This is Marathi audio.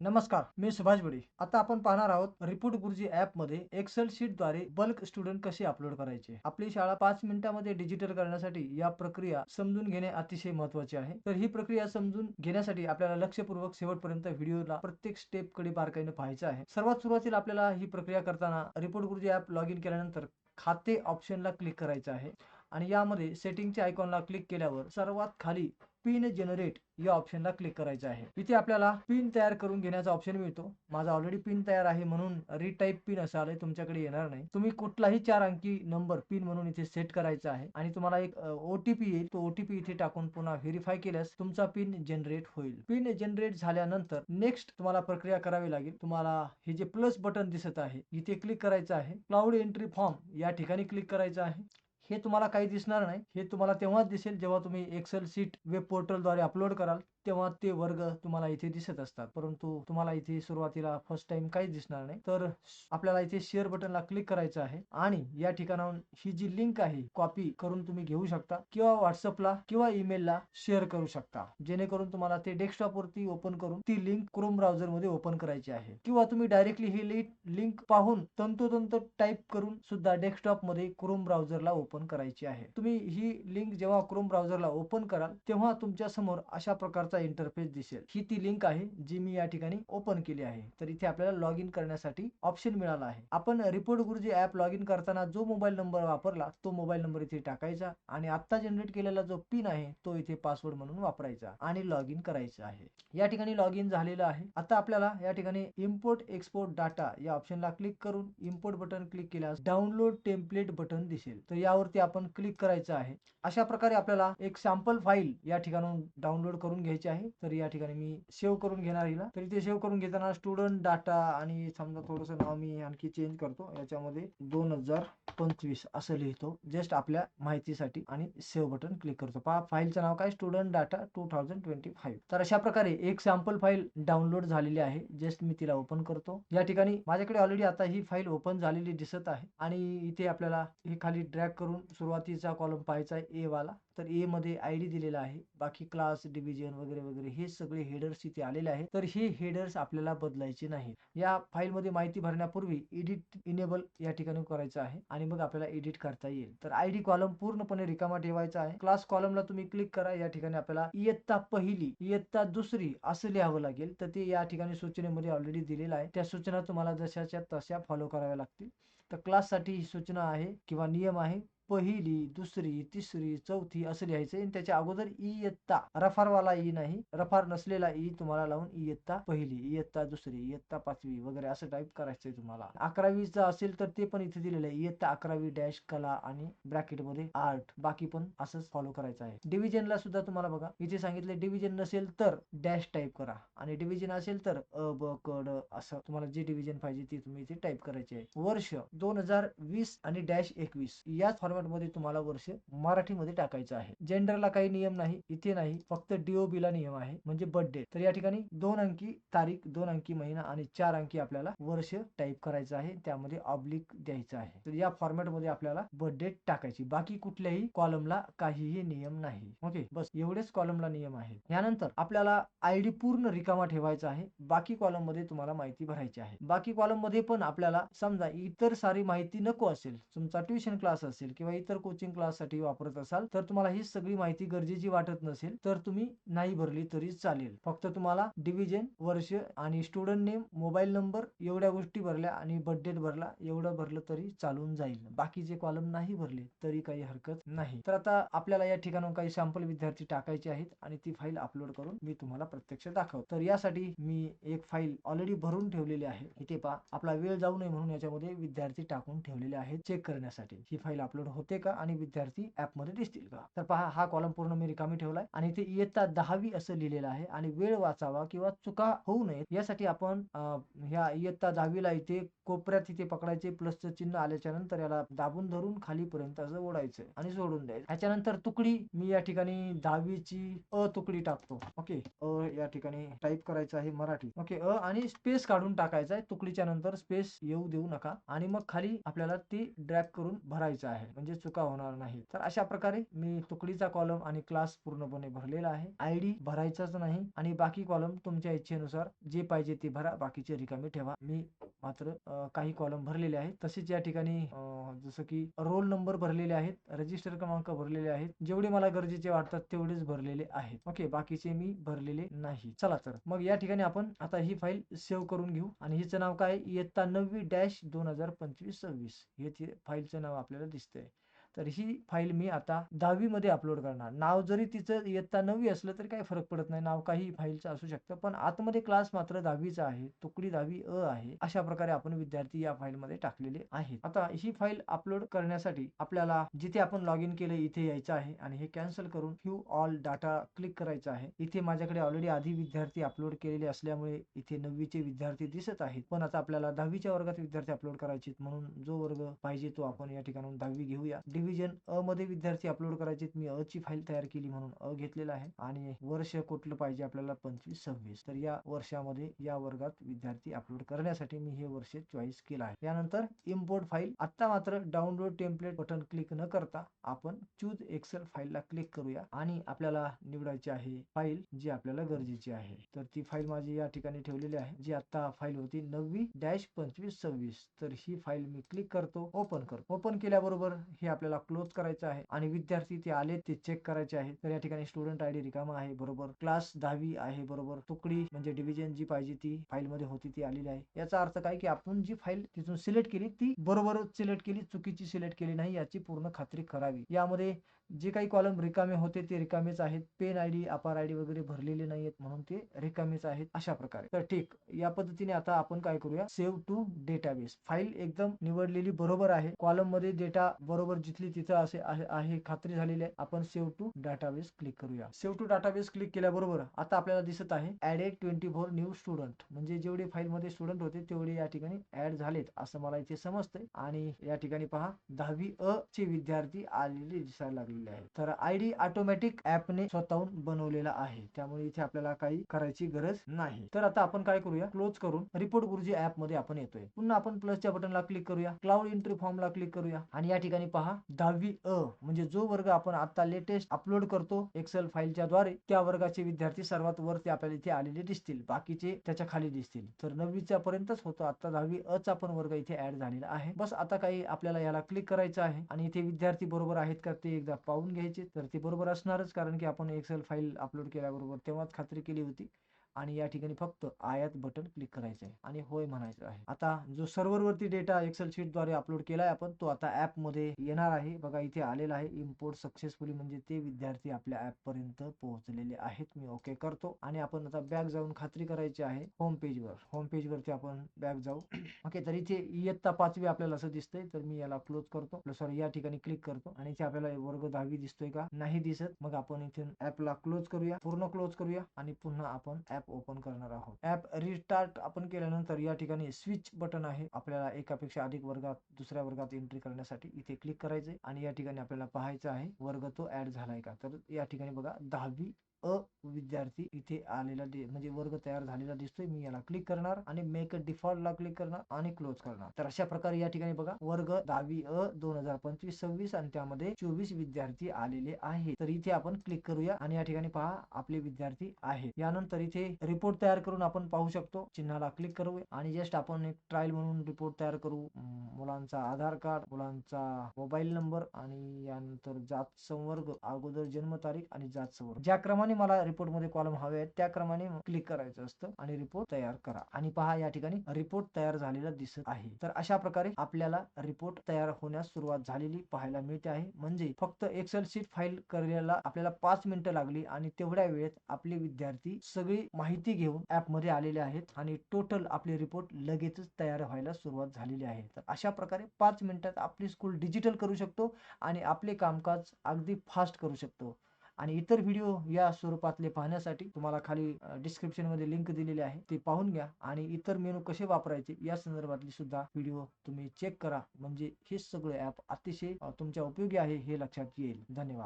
नमस्कार मी सुभाष बडी. आता आपण पाहणार आहोत रिपोर्ट गुरुजी ऍपमध्ये एक्सेल शीटद्वारे बल्क स्टुडंट कसे अपलोड करायचे? आपली शाळा पाच मिनिटांमध्ये डिजिटल करण्यासाठी या प्रक्रिया समजून घेणे अतिशय महत्त्वाचे आहे. तर ही प्रक्रिया समजून घेण्यासाठी आपल्याला लक्षपूर्वक शेवटपर्यंत व्हिडिओला प्रत्येक स्टेपकडे बारकाईने पाहायचं आहे. सर्वात सुरुवातीला आपल्याला ही प्रक्रिया करताना report Guruji app log in केल्यानंतर खाते ऑप्शनला क्लिक करायचं आहे. आणि यामध्ये सेटिंगच्या आयकॉनला क्लिक केल्यावर सर्वात खाली पिन जनरेट या ऑप्शनला क्लिक करायचं आहे. इथे आपल्याला पिन तयार करून घेण्याचा ऑप्शन मिळतो. माझा ऑलरेडी पिन तयार आहे म्हणून रिटाईप पिन असं आलंय तुमच्याकडे येणार नाही. तुम्ही कुठलाही चार अंकी नंबर पिन म्हणून इथे सेट करायचा आहे आणि तुम्हाला एक ओटीपी येईल. तो ओटीपी इथे टाकून पुन्हा व्हेरीफाय केल्यास तुमचा पिन जनरेट होईल. पिन जनरेट झाल्यानंतर नेक्स्ट तुम्हाला प्रक्रिया करावी लागेल. तुम्हाला हे जे प्लस बटन दिसत आहे इथे क्लिक करायचं आहे. क्लाउड एंट्री फॉर्म या ठिकाणी क्लिक करायचं आहे. हे तुम्हाला काही दिसणार नाही. हे तुम्हाला तेव्हाच दिसेल जेव्हा तुम्ही एक्सेल सीट वेब पोर्टलद्वारे अपलोड कराल. तेव्हा ते वर्ग तुम्हाला इथे दिसत असतात. परंतु तुम्हाला इथे सुरुवातीला फर्स्ट टाइम काहीच दिसणार नाही. तर आपल्याला इथे शेअर बटनला क्लिक करायचं आहे. आणि या ठिकाणाहून ही जी लिंक आहे कॉपी करून तुम्ही घेऊ शकता किंवा व्हॉट्सअपला किंवा ईमेलला शेअर करू शकता. जेणेकरून तुम्हाला ते डेस्कटॉप वरती ओपन करून ती लिंक क्रोम ब्राउझरमध्ये ओपन करायची आहे. किंवा तुम्ही डायरेक्टली ही लिंक पाहून तंतोतंत टाईप करून सुद्धा डेस्कटॉपमध्ये क्रोम ब्राउझरला ओपन करायची आहे. तुम्ही ही लिंक जेव्हा क्रोम ब्राउझरला ओपन कराल तेव्हा तुमच्यासमोर अशा प्रकारचा इंटरफेस दिसेल. ही ती लिंक आहे जी मी या ठिकाणी ओपन केली आहे. तर इथे आपल्याला लॉग इन करण्यासाठी ऑप्शन मिळाला आहे. आपण report Guruji app log in करताना जो मोबाईल नंबर वापरला तो मोबाईल नंबर इथे टाकायचा आणि आता जनरेट केलेला जो पिन आहे तो इथे पासवर्ड म्हणून वापरायचा आणि लॉग इन करायचा आहे. या ठिकाणी लॉग इन झालेलं आहे. आता आपल्याला या ठिकाणी इम्पोर्ट एक्सपोर्ट डाटा या ऑप्शनला क्लिक करून इम्पोर्ट बटन क्लिक केल्यास डाउनलोड टेम्पलेट बटन दिसेल. तर यावरती आपण क्लिक करायचं आहे. अशा प्रकारे आपल्याला एक सॅम्पल फाईल या ठिकाणून डाउनलोड करून घ्यायची आहे. तर या ठिकाणी मी सेव्ह करून घेणार हिला. तर इथे सेव्ह करून घेताना स्टुडंट डाटा आणि समजा थोडस नाव मी आणखी चेंज करतो. याच्यामध्ये दोन हजार पंचवीस असं लिहितो. जस्ट आपल्या माहितीसाठी आणि सेव्ह बटन क्लिक करतो. पहा फाईलचं नाव काय? Student data two thousand twenty five तर अशा प्रकारे एक सॅम्पल फाईल डाउनलोड झालेली आहे. जस्ट मी तिला ओपन करतो. या ठिकाणी माझ्याकडे ऑलरेडी आता ही फाईल ओपन झालेली दिसत आहे. आणि इथे आपल्याला हे खाली ड्रॅग करून सुरुवातीचा कॉलम पाहायचा आहे. ए वाला. तर ए मध्ये आय डी दिलेला आहे. बाकी क्लास डिव्हिजन वगैरे वगैरे हे सगळे हेडर्स इथे आलेले आहेत. तर हे हेडर्स आपल्याला बदलायचे नाही या फाईलमध्ये माहिती भरण्यापूर्वी एडिट इनेबल या ठिकाणी करायचं आहे आणि मग आपल्याला एडिट करता येईल. तर आय डी कॉलम पूर्णपणे रिकामा ठेवायचा आहे. क्लास कॉलमला तुम्ही क्लिक करा. या ठिकाणी आपल्याला इयत्ता पहिली इयत्ता दुसरी असं लिहावं लागेल. तर ते या ठिकाणी सूचनेमध्ये ऑलरेडी दिलेलं आहे. त्या सूचना तुम्हाला जशाच्या तशा फॉलो कराव्या लागतील. तर क्लाससाठी ही सूचना आहे किंवा नियम आहे. पहिली दुसरी तिसरी चौथी असं लिहायचं. आणि त्याच्या अगोदर इयत्ता. रफारवाला ई नाही. रफार नसलेला ई तुम्हाला लावून इयत्ता पहिली. इयत्ता दुसरी इयत्ता पाचवी वगैरे असं टाईप करायचंय तुम्हाला. अकरावीचं असेल तर ते पण इथे दिलेलं आहे. इयत्ता अकरावी डॅश कला आणि ब्रॅकेटमध्ये आर्ट बाकी पण असंच फॉलो करायचं आहे. डिव्हिजनला सुद्धा तुम्हाला बघा इथे सांगितले डिव्हिजन नसेल तर डॅश टाईप करा. आणि डिव्हिजन असेल तर अ ब क ड असं तुम्हाला जे डिव्हिजन पाहिजे ते तुम्ही इथे टाईप करायचे आहे. वर्ष दोन हजार वीस आणि डॅश एकवीस. याच फॉर्म मध्ये तुम्हाला वर्ष मराठीमध्ये टाकायचं आहे. जेंडरला काही नियम नाही इथे नाही फक्त डीओबी ला नियम आहे म्हणजे बर्थडे तर या ठिकाणी दोन अंकी तारीख दोन अंकी महिना आणि चार अंकी आपल्याला वर्ष टाईप करायचं आहे. त्यामध्ये ऑब्लिक द्यायचं आहे. तर या फॉर्मॅटमध्ये आपल्याला बर्थडे टाकायची. बाकी कुठल्याही कॉलमला काहीही नियम नाही. ओके बस एवढेच कॉलमला नियम आहे यानंतर आपल्याला आयडी पूर्ण रिकामा ठेवायचा आहे. बाकी कॉलममध्ये तुम्हाला माहिती भरायची आहे. बाकी कॉलममध्ये पण आपल्याला समजा इतर सारी माहिती नको असेल तुमचा ट्युशन क्लास असेल किंवा इतर कोचिंग क्लाससाठी वापरत असाल तर तुम्हाला ही सगळी माहिती गरजेची वाटत नसेल तर तुम्ही नाही भरली तरी चालेल. फक्त तुम्हाला डिव्हिजन वर्ष आणि स्टुडंट नेम मोबाईल नंबर एवढ्या गोष्टी भरल्या आणि बर्थडे भरला एवढं भरलं तरी चालून जाईल. बाकीचे कॉलम नाही भरले तरी काही हरकत नाही. तर आता आपल्याला या ठिकाणून काही सॅम्पल विद्यार्थी टाकायचे आहेत आणि ती फाईल अपलोड करून मी तुम्हाला प्रत्यक्ष दाखव तर यासाठी मी एक फाईल ऑलरेडी भरून ठेवलेली आहे. इथे पहा आपला वेळ जाऊ नये म्हणून याच्यामध्ये विद्यार्थी टाकून ठेवलेले आहेत चेक करण्यासाठी. ही फाईल अपलोड होते का आणि विद्यार्थी ऍपमध्ये दिसतील का? तर पहा हा कॉलम पूर्ण मी रिकामी ठेवलाय आणि इथे इयत्ता दहावी असं लिहिलेलं आहे आणि वेळ वाचावा किंवा चुका होऊ नयेत यासाठी आपण ह्या इयत्ता दहावीला इथे कोपऱ्यात इथे पकडायचे प्लसचं चिन्ह आल्याच्यानंतर याला दाबून धरून खालीपर्यंत असं ओढायचं आणि सोडून द्यायचं. ह्याच्यानंतर तुकडी मी या ठिकाणी दहावीची अ तुकडी टाकतो. ओके अ या ठिकाणी टाईप करायचं आहे मराठी. ओके अ आणि स्पेस काढून टाकायचा आहे. तुकडीच्या नंतर स्पेस येऊ देऊ नका आणि मग खाली आपल्याला ती ड्रॅप करून भरायचं आहे. म्हणजे म्हणजे चुका होणार नाही. तर अशा प्रकारे मी तुकडीचा कॉलम आणि क्लास पूर्णपणे भरलेला आहे. आय डी भरायचाच नाही आणि बाकी कॉलम तुमच्या इच्छेनुसार जे पाहिजे ते भरा. बाकीचे रिकामे ठेवा. मी मात्र काही कॉलम भरलेले आहेत. तसेच या ठिकाणी जसं की रोल नंबर भरलेले आहेत रजिस्टर क्रमांक भरलेले आहेत. जेवढे मला गरजेचे वाटतात तेवढेच भरलेले आहेत. ओके बाकीचे मी भरलेले नाही. चला तर मग या ठिकाणी आपण आता ही फाईल सेव्ह करून घेऊ. आणि हिचं नाव काय? इयत्ता नववी डॅश दोन हजार पंचवीस सव्वीस. हे ते फाईलचं नाव आपल्याला दिसतंय. तर ही फाईल मी आता दहावीमध्ये अपलोड करणार. नाव जरी तिचं इयत्ता नववी असलं तरी काही फरक पडत नाही. नाव काही फाईलचं असू शकतं. पण आतमध्ये क्लास मात्र दहावीचा आहे. तुकडी दहावी अ आहे. अशा प्रकारे आपण विद्यार्थी या फाईलमध्ये टाकलेले आहेत. आता ही फाईल अपलोड करण्यासाठी आपल्याला जिथे आपण लॉग इन केलं इथे यायचं आहे आणि हे कॅन्सल करून फ्यू ऑल डाटा क्लिक करायचं आहे. इथे माझ्याकडे ऑलरेडी आधी विद्यार्थी अपलोड केलेले असल्यामुळे इथे नववीचे विद्यार्थी दिसत आहेत. पण आता आपल्याला दहावीच्या वर्गात विद्यार्थी अपलोड करायचे आहेत. म्हणून जो वर्ग पाहिजे तो आपण या ठिकाणून दहावी घेऊया. रिव्हिजन अ मध्ये विद्यार्थी अपलोड करायचे आहेत. मी अ ची फाईल तयार केली म्हणून अ घेतलेला आहे. आणि वर्ष कुठलं पाहिजे आपल्याला पंचवीस सव्वीस. तर या वर्षामध्ये या वर्गात विद्यार्थी अपलोड करण्यासाठी मी हे वर्ष चॉईस केलं आहे. यानंतर इम्पोर्ट फाईल आता मात्र डाउनलोड टेम्पलेट बटन क्लिक न करता आपण चूज एक्सेल फाईलला क्लिक करूया. आणि आपल्याला निवडायची आहे फाईल जी आपल्याला गरजेची आहे. तर ती फाईल माझी या ठिकाणी ठेवलेली आहे. जी आता फाईल होती नववी डॅश पंचवीस सव्वीस. तर ही फाईल मी क्लिक करतो. ओपन करतो. ओपन केल्याबरोबर हे आपल्याला क्लोज करायचं आहे आणि विद्यार्थी ते आले ते चेक करायचे आहे. तर या ठिकाणी स्टुडंट आयडी रिकामा आहे बरोबर. क्लास दहावी आहे बरोबर. तुकडी म्हणजे डिव्हिजन जी पाहिजे ती फाईल मध्ये होती ती आलेली आहे. याचा अर्थ काय की आपण जी फाईल तिथून सिलेक्ट केली ती बरोबर सिलेक्ट केली चुकीची सिलेक्ट केली नाही याची पूर्ण खात्री करावी. यामध्ये जे काही कॉलम रिकामे होते ते रिकामेच आहेत. पेन आयडी अपार आयडी वगैरे भरलेले नाहीयेत म्हणून ते रिकामेच आहेत अशा प्रकारे. तर ठीक या पद्धतीने आता आपण काय करूया? सेव्ह टू डेटाबेस फाईल एकदम निवडलेली बरोबर आहे. कॉलममध्ये डेटा बरोबर तिथली तिथं असे आहे- खात्री झालेली आहे. आपण सेव्ह टू डाटाबेस क्लिक करूया. सेव्ह टू डाटाबेस क्लिक केल्याबरोबर आता आपल्याला दिसत आहे added twenty four new student म्हणजे जेवढे फाईल मध्ये स्टुडंट होते तेवढे या ठिकाणी ऍड झालेत असं मला इथे समजतंय. आणि या ठिकाणी पहा दहावी अ चे विद्यार्थी आलेले दिसायला लागलेले आहेत. तर आयडी ऑटोमॅटिक ऍपने स्वतःहून बनवलेला आहे. त्यामुळे इथे आपल्याला काही करायची गरज नाही. तर आता आपण काय करूया? क्लोज करून रिपोर्ट गुरुजी ऍपमध्ये आपण येतोय. पुन्हा आपण प्लसच्या बटनला क्लिक करूया. क्लाउड एंट्री फॉर्मला क्लिक करूया. आणि या ठिकाणी पहा दहावी अ म्हणजे जो वर्ग आपण आता लेटेस्ट अपलोड करतो एक्सेल फाईलच्या द्वारे त्या वर्गाचे विद्यार्थी सर्वात वरती आपल्याला इथे आलेले दिसतील. बाकीचे त्याच्याखाली दिसतील. तर नववीच्या पर्यंतच होतो. आता दहावी अ चा पण वर्ग इथे ऍड झालेला आहे. बस आता काही आपल्याला याला क्लिक करायचं आहे. आणि इथे विद्यार्थी बरोबर आहेत का ते एकदा पाहून घ्यायचे. तर ते बरोबर असणारच. कारण की आपण एक्सेल फाईल अपलोड केल्याबरोबर तेव्हाच खात्री केली होती. आणि या ठिकाणी फक्त आयात बटन क्लिक करायचं आहे. आणि होय म्हणायचं आहे. आता जो सर्व्हर वरती डेटा एक्सेल शीटद्वारे अपलोड केलाय आपण तो आता ऍपमध्ये येणार आहे. बघा इथे आलेला आहे. इम्पोर्ट सक्सेसफुली म्हणजे ते विद्यार्थी आपल्या ऍप पर्यंत पोहोचलेले आहेत. मी ओके करतो. आणि आपण आता बॅग जाऊन खात्री करायची आहे होम पेज वर होम पेज वरती आपण बॅग जाऊ. ओके तर इथे इयत्ता पाचवी आपल्याला असं दिसतंय. तर मी याला क्लोज करतो. सॉरी या ठिकाणी क्लिक करतो. आणि इथे आपल्याला वर्ग दहावी दिसतोय का? नाही दिसत. मग आपण इथे ऍपला क्लोज करूया. पूर्ण क्लोज करूया. आणि पुन्हा आपण ऍप ओपन करणार आहोत. ऍप रिस्टार्ट आपण केल्यानंतर या ठिकाणी स्विच बटन आहे. आपल्याला एकापेक्षा अधिक वर्गात दुसऱ्या वर्गात एंट्री करण्यासाठी इथे क्लिक करायचे आणि या ठिकाणी आपल्याला पाहायचं आहे वर्ग तो ऍड झालाय का? तर या ठिकाणी बघा दहावी अ विद्यार्थी इथे आलेला दे म्हणजे वर्ग तयार झालेला दिसतोय. मी याला क्लिक करणार आणि मेक डिफॉल्ट ला क्लिक करणार आणि क्लोज करणार. तर अशा प्रकारे या ठिकाणी बघा वर्ग दहावी अ दोन हजार पंचवीस सव्वीस आणि त्यामध्ये चोवीस विद्यार्थी आलेले आहेत. तर इथे आपण क्लिक करूया आणि या ठिकाणी पहा आपले विद्यार्थी आहेत. यानंतर इथे रिपोर्ट तयार करून आपण पाहू शकतो. चिन्हाला क्लिक करू आणि जस्ट आपण एक ट्रायल म्हणून रिपोर्ट तयार करू. मुलांचा आधार कार्ड मुलांचा मोबाईल नंबर आणि यानंतर जात संवर्ग अगोदर जन्मतारीख आणि जात संवर्ग. ज्या क्रमाने मला रिपोर्टमध्ये कॉलम हवे आहेत. त्या क्रमाने क्लिक करायचं असतं आणि रिपोर्ट तयार करा. आणि पहा या ठिकाणी रिपोर्ट तयार झालेला दिसत आहे. तर अशा प्रकारे आपल्याला रिपोर्ट तयार होण्यास सुरुवात झालेली पाहायला मिळते आहे. म्हणजे फक्त एक्सेल शीट फाईल करायला आपल्याला पाच मिनिटं लागली आणि तेवढ्या वेळेत आपले विद्यार्थी सगळी माहिती घेऊन ऍपमध्ये आलेले आहेत आणि टोटल आपले रिपोर्ट लगेचच तयार व्हायला सुरुवात झालेली आहे. तर अशा प्रकारे पाच मिनिटात आपली स्कूल डिजिटल करू शकतो आणि आपले कामकाज अगदी फास्ट करू शकतो. आणि इतर व्हिडिओ या स्वरूपातले पाहण्यासाठी तुम्हाला खाली डिस्क्रिप्शनमध्ये लिंक दिलेली आहे. ते पाहून घ्या आणि इतर मेनू कसे वापरायचे या संदर्भातली सुद्धा व्हिडिओ तुम्ही चेक करा. म्हणजे हे सगळं ऍप अतिशय तुमच्या उपयोगी आहे हे लक्षात येईल. धन्यवाद.